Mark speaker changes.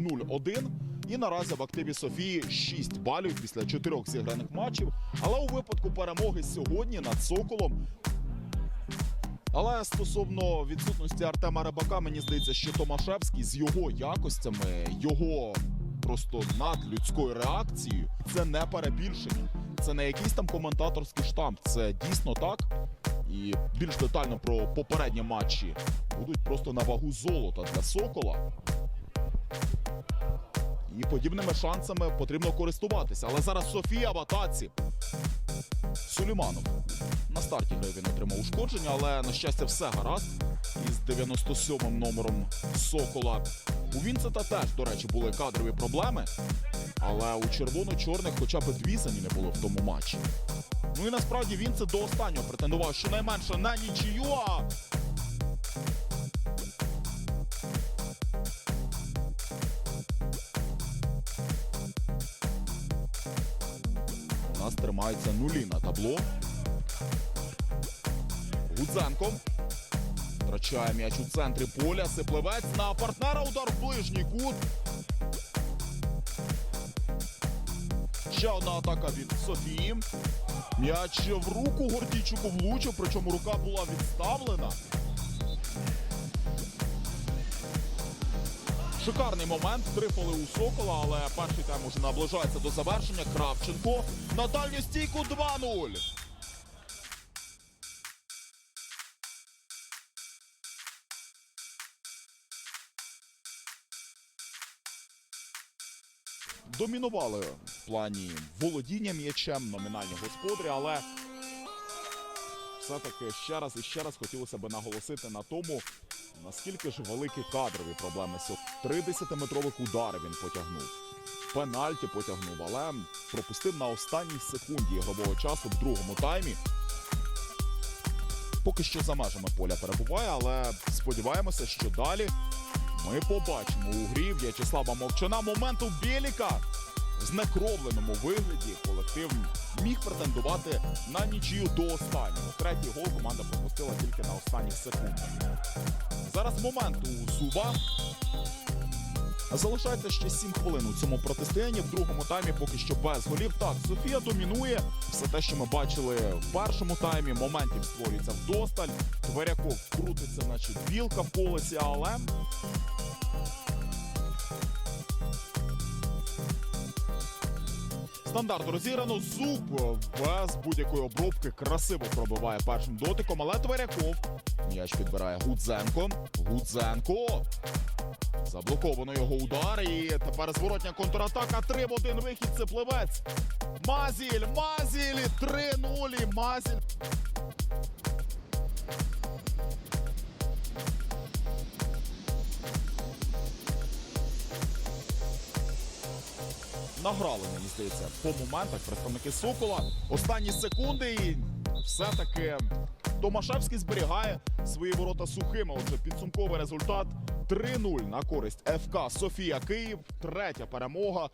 Speaker 1: 0-1. І наразі в активі Софії 6 балів після чотирьох зіграних матчів. Але у випадку перемоги сьогодні над Соколом. Але стосовно відсутності Артема Рибака, мені здається, що Томашевський з його якостями, його просто надлюдською реакцією, це не перебільшення. Це не якийсь там коментаторський штамп. Це дійсно так. І більш детально про попередні матчі будуть просто на вагу золота для Сокола. І подібними шансами потрібно користуватися. Але зараз Софія в атаці. Суліманов. На старті гри він отримав ушкодження, але на щастя все гаразд. Із 97-м номером Сокола. У Вінцета теж, до речі, були кадрові проблеми. Але у червоно-чорних хоча б дві заміни було в тому матчі. Ну і насправді Вінцет до останнього претендував щонайменше на нічию, а нас тримаються нулі на табло. Гудзенко. Втрачає м'яч у центрі поля. Сипливець на партнера. Удар в ближній кут. Ще одна атака від Софії. М'яч в руку Гордійчуку влучив, причому рука була відставлена. Шикарний момент. Три поли у Сокола, але перший тайм уже наближається до завершення. Кравченко на дальню стійку 2-0. Домінували в плані володіння м'ячем, номінальні господарі, але все-таки ще раз і ще раз хотілося б наголосити на тому, наскільки ж великі кадрові проблеми сьогодні. Три десятиметрових удари він потягнув. Пенальті потягнув, але пропустив на останній секунді ігрового часу в другому таймі. Поки що за межами поля перебуває, але сподіваємося, що далі ми побачимо у грі В'ячеслава Мовчана моменту Біліка. В знекровленому вигляді колектив міг претендувати на нічию до останнього. Третій гол команда пропустила тільки на останніх секундах. Зараз момент у Зуба. Залишається ще 7 хвилин у цьому протистоянні. В другому таймі поки що без голів. Так, Софія домінує. Все те, що ми бачили в першому таймі. Моментів створюється вдосталь. Тверяков крутиться, наче білка в колесі, але Стандарт розіграно зуб без будь-якої обробки красиво пробиває першим дотиком, але Тверяков. М'яч підбирає Гудзенко. Гудзенко. Заблоковано його удар. І тепер зворотня контратака. 3 в 1 вихід. Це пливець. Мазіль! Мазіль! 3-0. Мазіль. Награли, мені здається, по моментах представники Сокола. Останні секунди і все-таки Томашевський зберігає свої ворота сухими. Отже, підсумковий результат 3-0 на користь ФК Софія Київ. Третя перемога